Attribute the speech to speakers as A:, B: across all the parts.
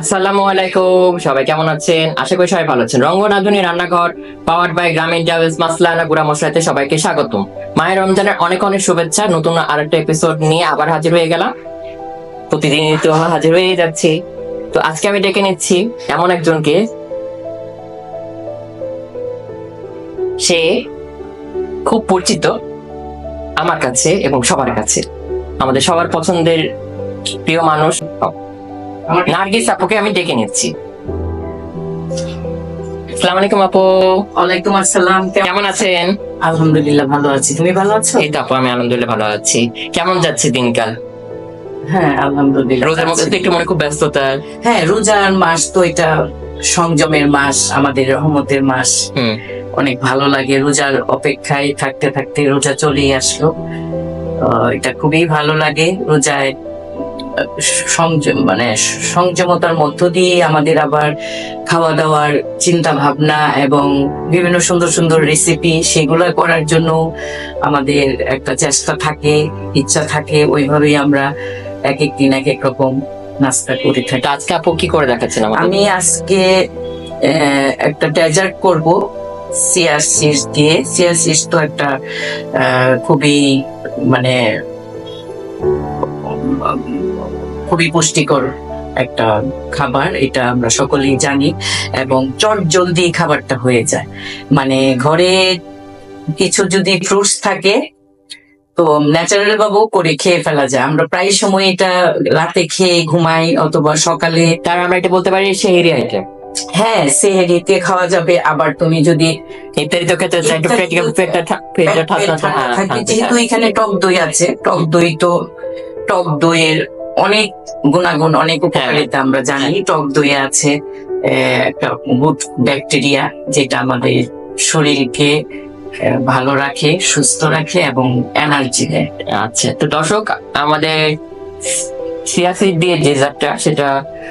A: আসসালামু আলাইকুম, সবাই কেমন আছেন? আশা করি সবাই ভালো আছেন। রান্নাঘর পাওয়ার বাই গ্রামীণ ট্রাভেলস মাসলানা গুড়া মশলাতে সবাইকে মায়ের রমজানের অনেক অনেক শুভেচ্ছা, নতুন আরেকটা এপিসোড নিয়ে আবার হাজির হয়ে গেলাম। তো হাজির হয়ে যাচ্ছি। তো আজকে আমি ডেকে নিচ্ছি এমন একজনকে, সে খুব পরিচিত আমার কাছে এবং সবার কাছে। আমাদের সবার পছন্দের প্রিয় মানুষ। নার্গিস আপুকে আমি ডেকে নিচ্ছি। আসসালামু আলাইকুম আপু।
B: ওয়ালাইকুম আসসালাম কেমন-
A: আছেন?
B: আলহামদুলিল্লাহ ভালো আছি। তুমি ভালো আছো?
A: এই তো আপু আমি আলহামদুলিল্লাহ ভালো আছি। কেমন যাচ্ছে দিনকাল?
B: হ্যাঁ আলহামদুলিল্লাহ
A: রোজার মধ্যে তো একটু মনে খুব ব্যস্ততা।
B: হ্যাঁ রোজার মাস তো এটা সংযমের মাস আমাদের রহমতের মাস।
A: হুম।
B: অনেক ভালো লাগে রোজার অপেক্ষায় থাকতে থাকতে রোজা চলেই আসলো। এটা খুবই ভালো লাগে রোজায় সংযম মানে সংযমতার মধ্য দিয়ে আমাদের আবার খাওয়া দাওয়ার চিন্তা ভাবনা এবং বিভিন্ন সুন্দর সুন্দর রেসিপি সেগুলো করার জন্য আমাদের একটা চেষ্টা থাকে ইচ্ছা থাকে। ওইভাবেই আমরা এক এক দিন এক এক রকম নাস্তা করে থাকি।
A: আজকে আপু কি করে দেখাচ্ছেন
B: আমি আজকে একটা ডেজার্ট করব সিয়ার সিডস দিয়ে। সিয়ার সিডস তো একটা খুবই মানে খুবই পুষ্টিকর একটা খাবার এটা আমরা সকলেই জানি এবং চট জলদি খাবারটা হয়ে যায়। মানে ঘরে কিছু যদি ফ্রুটস থাকে তো ন্যাচারাল ভাবেও করে খেয়ে ফেলা যায়। আমরা প্রায় সময় এটা রাতে খেয়ে ঘুমাই অথবা সকালে
A: তার আমরা এটা বলতে পারি সেহেরি আইটেম
B: হ্যাঁ সেহেরিতে খাওয়া যাবে। আবার তুমি যদি
A: খেতে চাই একটু পেট পেটটা ঠান্ডা হ্যাঁ,
B: থাকে যেহেতু এখানে টক দই আছে টক দই তো টক দইয়ের অনেক গুণাগুণ অনেক উপকারিতা আমরা জানি। টক দই আছে একটা গুড ব্যাকটেরিয়া যেটা আমাদের শরীরকে ভালো রাখে সুস্থ রাখে এবং এনার্জি দেয়।
A: আচ্ছা তো দর্শক আমাদের সিয়াসিড দিয়ে ডেজার্টটা সেটা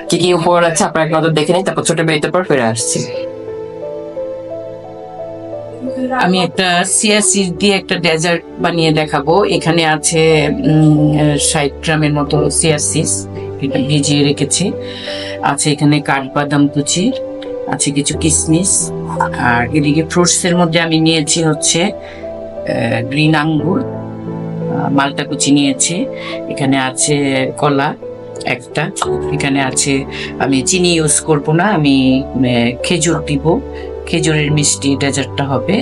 A: কি কি উপহার আছে? আপনারা নজর দেখে নিন তারপর ছোট বেরিতে পর ফিরে আসছি।
B: আমি একটা সিয়াসি দিয়ে একটা ডেজার্ট বানিয়ে দেখাবো। এখানে আছে ষাট গ্রামের মতো সিয়াসিস এটা ভিজিয়ে রেখেছি। আছে এখানে কাঠবাদাম কুচি আছে কিছু কিশমিশ আর এদিকে ফ্রুটস এর মধ্যে আমি নিয়েছি হচ্ছে গ্রিন আঙ্গুর মালটা কুচি নিয়েছি। এখানে আছে কলা একটা। এখানে আছে, আমি চিনি ইউজ করব না, আমি খেজুর দিব। খেজুরের মিষ্টি ডেজার্টটা হবে।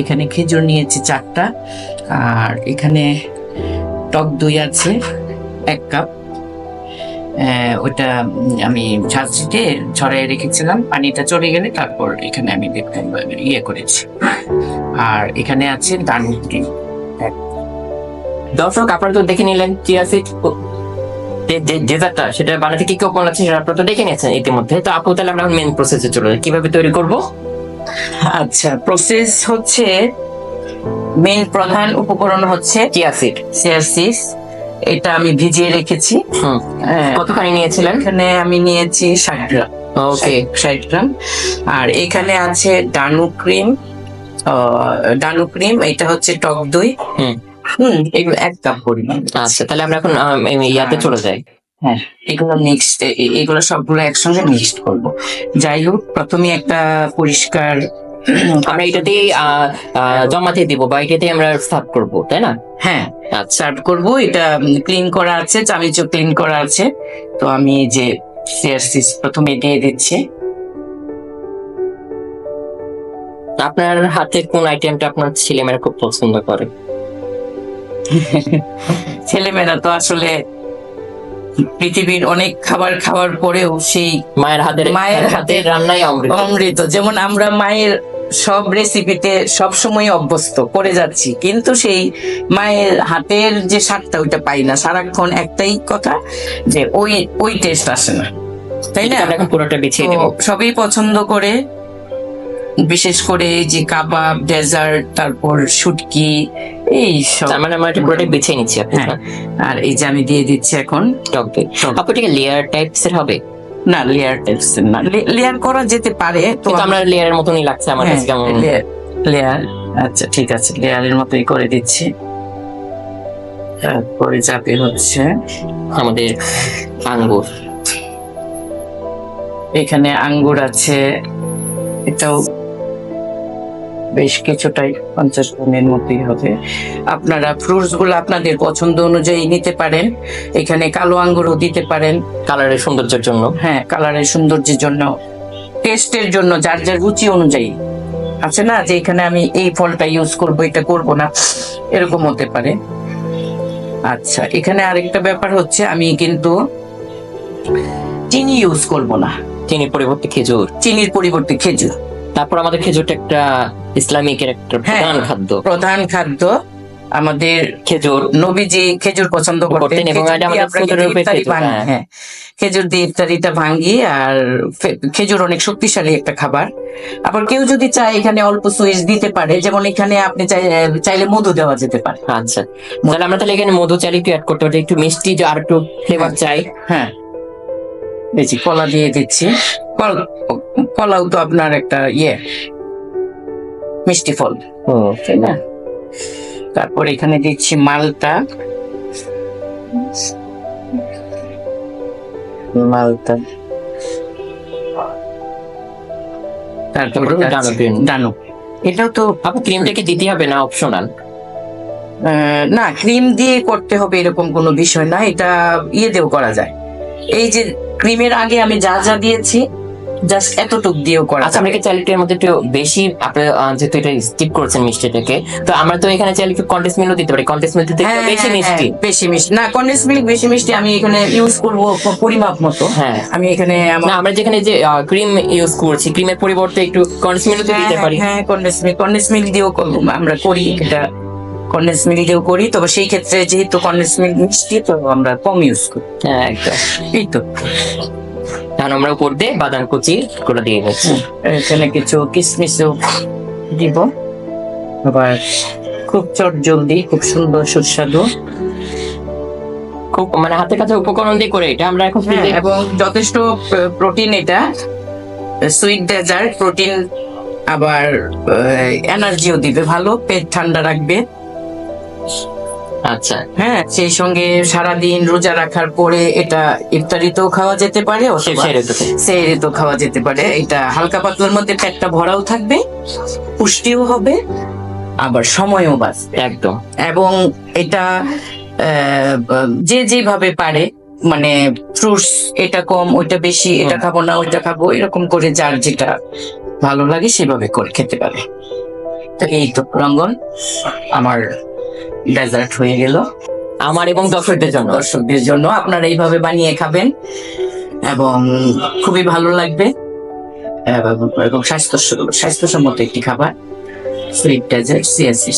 B: এখানে খেজুর নিয়েছি চারটা। আর এখানে টক দই আছে, এক কাপ। ওটা আমি ঝাঁঝরিতে ছড়াই রেখেছিলাম। পানিটা চলে গেলে তারপর এখানে আমি দেখলাম ইয়ে করেছি। আর এখানে আছে দানি
A: দর্শক, আপনারা তো দেখে নিলেন চিয়াসিড ডেজার্টটা, সেটা বানাতে কি কি উপকরণ আছে সেটা আপনারা তো দেখে নিয়েছেন ইতিমধ্যে। তো আপু, তাহলে আমরা মেন প্রসেসে চলে কীভাবে তৈরি করব?
B: আচ্ছা প্রসেস হচ্ছে মেন প্রধান উপকরণ হচ্ছে
A: চিয়াসিড
B: সিয়াসিস এটা আমি ভিজিয়ে রেখেছি।
A: হুম।
B: হ্যাঁ,
A: কতখানি নিয়েছিলেন?
B: এখানে আমি নিয়েছি ষাট গ্রাম।
A: ওকে
B: ষাট গ্রাম। আর এখানে আছে ডানু ক্রিম ডানু ক্রিম এটা হচ্ছে টক দই।
A: হুম।
B: এক কাপ পরিমাণ।
A: আচ্ছা তাহলে আমরা এখন ইয়াতে চলে যাই।
B: হ্যাঁ এগুলো মিক্সড এগুলো সবগুলো একসঙ্গে মিক্সড করব। যাই হোক প্রথমে একটা পরিষ্কার
A: আমরা এটাতেই জমাতে দিব বা এটাতেই আমরা সার্ভ করব তাই না?
B: হ্যাঁ। সার্ভ করব এটা ক্লিন করা আছে চামিচও ক্লিন করা আছে। তো আমি যে সিয়ারসিস প্রথমে দিয়ে দিচ্ছি।
A: আপনার হাতের কোন আইটেমটা আপনার ছেলেমেয়েরা খুব পছন্দ করে?
B: ছেলেমেয়েরা তো আসলে পৃথিবীর অনেক খাবার খাওয়ার পরেও সেই
A: মায়ের হাতের
B: মায়ের
A: হাতের রান্নাই অমৃত।
B: যেমন আমরা মায়ের সব রেসিপিতে সব সময় অভ্যস্ত করে যাচ্ছি কিন্তু সেই মায়ের হাতের যে স্বাদটা ওইটা পাই না। সারাক্ষণ একটাই কথা যে ওই ওই টেস্ট আসে না। তাই না?
A: পুরোটা বিছিয়ে
B: সবই পছন্দ করে বিশেষ করে এই যে কাবাব ডেজার্ট তারপর শুটকি এই সব।
A: তার মানে আমরা এটা পুরোটা বিছিয়ে নিচ্ছি আপু
B: হ্যাঁ। আর এই যে আমি দিয়ে দিচ্ছি এখন
A: টক দই আপু এটাকে লেয়ার টাইপস এর হবে?
B: না লেয়ার টেপস না। লেয়ার করা যেতে পারে তো
A: আমরা লেয়ারের মতনই লাগছে আমার কাছে কেমন?
B: লেয়ার আচ্ছা ঠিক আছে লেয়ারের মতোই করে দিচ্ছি। তারপরে যাবে হচ্ছে
A: আমাদের আঙ্গুর।
B: এখানে আঙ্গুর আছে এটাও বেশ কিছুটাই পঞ্চাশ গ্রামের মতোই হবে। আপনারা ফ্রুটসগুলো আপনাদের পছন্দ অনুযায়ী নিতে পারেন। এখানে কালো আঙ্গুরও দিতে পারেন।
A: কালারের সৌন্দর্যের জন্য?
B: হ্যাঁ কালারের সৌন্দর্যের জন্য টেস্টের জন্য যার যার রুচি অনুযায়ী। আছে না যে এখানে আমি এই ফলটা ইউজ করব এটা করব না? এরকম হতে পারে। আচ্ছা এখানে আরেকটা ব্যাপার হচ্ছে আমি কিন্তু চিনি ইউজ করব না।
A: চিনির পরিবর্তে খেজুর?
B: চিনির পরিবর্তে খেজুর।
A: তারপর আমাদের খেজুরটা একটা ইসলামিকের একটা
B: হ্যাঁ।
A: প্রধান খাদ্য।
B: প্রধান খাদ্য আমাদের
A: খেজুর।
B: নবীজি খেজুর পছন্দ করতেন
A: হ্যাঁ।
B: হ্যাঁ। খেজুর দিয়ে ইফতারিটা ভাঙ্গি আর খেজুর অনেক শক্তিশালী একটা খাবার। আবার কেউ যদি চায় এখানে অল্প সুইচ দিতে পারে যেমন এখানে আপনি চাই- চাইলে মধু দেওয়া যেতে পারে।
A: আচ্ছা। তাহলে আমরা তাহলে এখানে মধু চাল একটু অ্যাড করতে পারি একটু মিষ্টি আর একটু ফ্লেভার চাই।
B: হ্যাঁ। দেখছি কলা দিয়ে দিচ্ছি। কল- কলাও তো আপনার একটা ইয়ে। মিষ্টি ফল। তাই না? তারপর এখানে দিচ্ছি মালটা মালটা তারপর ডানো এটাও তো
A: আপু ক্রিমটা কি দিতে হবে না অপশনাল
B: আহ, না ক্রিম দিয়ে করতে হবে এরকম কোনো বিষয় না। এটা ইয়ে দিয়েও করা যায়। এই যে ক্রিমের আগে আমি যা যা দিয়েছি জাস্ট এতটুক দিয়েও করা
A: আচ্ছা আমরা কি চাইলে এর মধ্যে একটু বেশি আপনি যেহেতু এটা স্কিপ করেছেন মিষ্টিটাকে তো আমরা তো এখানে চাইলে একটু কন্টেস্ট মিলও দিতে পারি। কন্টেস্ট মিল দিতে
B: হ্যাঁ,
A: বেশি
B: হ্যাঁ,
A: মিষ্টি।
B: হ্যাঁ, বেশি মিষ্টি। না কন্ডেন্স মিল্ক বেশি মিষ্টি আমি এখানে ইউজ করব পরিমাপ মতো।
A: হ্যাঁ।
B: আমি এখানে
A: না আমরা যেখানে যে ক্রিম ইউজ করছি ক্রিমের পরিবর্তে একটু কন্টেস্ট মিলও
B: হ্যাঁ,
A: দিতে পারি।
B: হ্যাঁ কন্ডেন্স মিল্ক কন্ডেন্স মিল্ক দিয়েও আমরা করি এটা কন্ডেন্স মিল্ক দিয়েও করি। তবে সেই ক্ষেত্রে যেহেতু কন্ডেন্স মিল্ক মিষ্টি তো আমরা কম ইউজ করি।
A: হ্যাঁ একদম।
B: এই তো।
A: তাহলে আমরা উপর দিয়ে বাদাম কুচি করে দিয়ে দিচ্ছি।
B: এখানে কিছু কিশমিশও দিব। আবার খুব চট জলদি খুব সুন্দর সুস্বাদু।
A: খুব মানে হাতের কাছে উপকরণ দিয়ে করে এটা আমরা এখন
B: হ্যাঁ, এবং যথেষ্ট প্রোটিন এটা। সুইট ডেজার্ট প্রোটিন আবার এনার্জিও দিবে ভালো পেট ঠান্ডা রাখবে।
A: আচ্ছা।
B: হ্যাঁ সেই সঙ্গে সারাদিন রোজা রাখার পরে এটা ইফতারিতেও খাওয়া যেতে পারে। সেহরিতেও খাওয়া যেতে পারে। এটা হালকা পাতলার মধ্যে পেটটা ভরাও থাকবে পুষ্টিও হবে আবার সময়ও বাঁচবে।
A: একদম।
B: এবং এটা যে যেভাবে পারে মানে ফ্রুটস এটা কম ওইটা বেশি এটা খাব না ওইটা খাব এরকম করে যার যেটা ভালো লাগে সেভাবে করে খেতে পারে। এই তো রঙ্গন আমার ডেজার্ট হয়ে গেল।
A: আমার এবং দর্শকদের জন্য।
B: দর্শকদের জন্য আপনারা এইভাবে বানিয়ে খাবেন এবং খুবই ভালো লাগবে। এবং স্বাস্থ্য স্বাস্থ্যসম্মত একটি খাবার। সুইট ডেজার্ট সিএসসি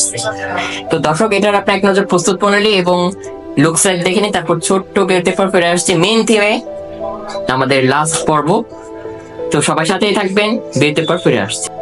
A: তো দর্শক, এটার আপনি এক নজর প্রস্তুত প্রণালী এবং লুক সাইড দেখে নিন, তারপর ছোট্ট বিরতি পর ফিরে আসছে মেন থিমে আমাদের লাস্ট পর্ব। তো সবার সাথেই থাকবেন বিরতির পর ফিরে আসছে।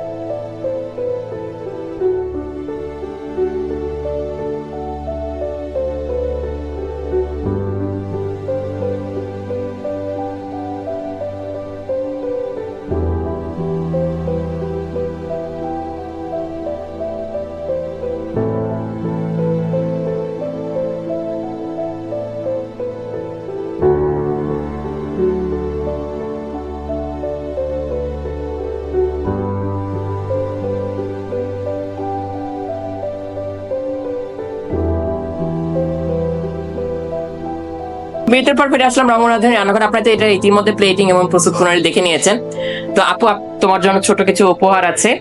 A: বিরতির পর ফিরে আসলাম রঙ্গনাথের রান্নাঘর। আপনাদের এটা ইতিমধ্যে প্লেটিং এবং প্রস্তুত প্রণালী দেখে নিয়েছেন। তো আপু তোমার জন্য ছোট কিছু উপহার আছে।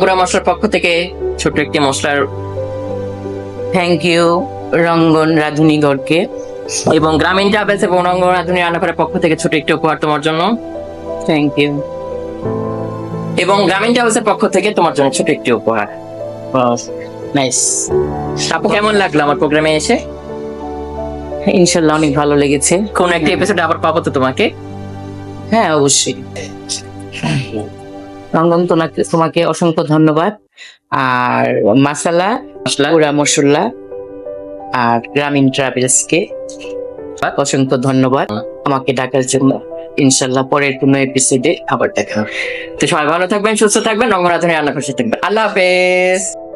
A: গুঁড়া মশলার পক্ষ থেকে ছোট একটি মশলার
B: থ্যাংক ইউ রঙ্গন রাধুনিগড়কে
A: এবং গ্রামীণ ট্রাভেলস এবং রঙ্গনাথনী রান্নাঘরের পক্ষ থেকে ছোট একটি উপহার তোমার জন্য।
B: থ্যাংক ইউ
A: এবং গ্রামীণ ট্রাভেলসের পক্ষ থেকে তোমার জন্য ছোট একটি উপহার।
B: নাইস
A: আপু কেমন লাগল আমার প্রোগ্রামে এসে?
B: ইনশাল্লাহ অনেক ভালো লেগেছে।
A: কোন একটা এপিসোড আবার পাবো তো তোমাকে?
B: হ্যাঁ অবশ্যই। রঙ্গন তোমাকে তোমাকে অসংখ্য ধন্যবাদ। আর মাসালা
A: মশলা
B: মশলা। আর গ্রামীণ ট্রাভেলসকে অসংখ্য ধন্যবাদ। আমাকে ডাকার জন্য। ইনশাল্লাহ পরের কোনো এপিসোডে আবার দেখা হবে।
A: তো সবাই ভালো থাকবেন সুস্থ থাকবেন রঙ্গনাথনী রান্নাঘর সাথে থাকবেন। আল্লাহ হাফেজ।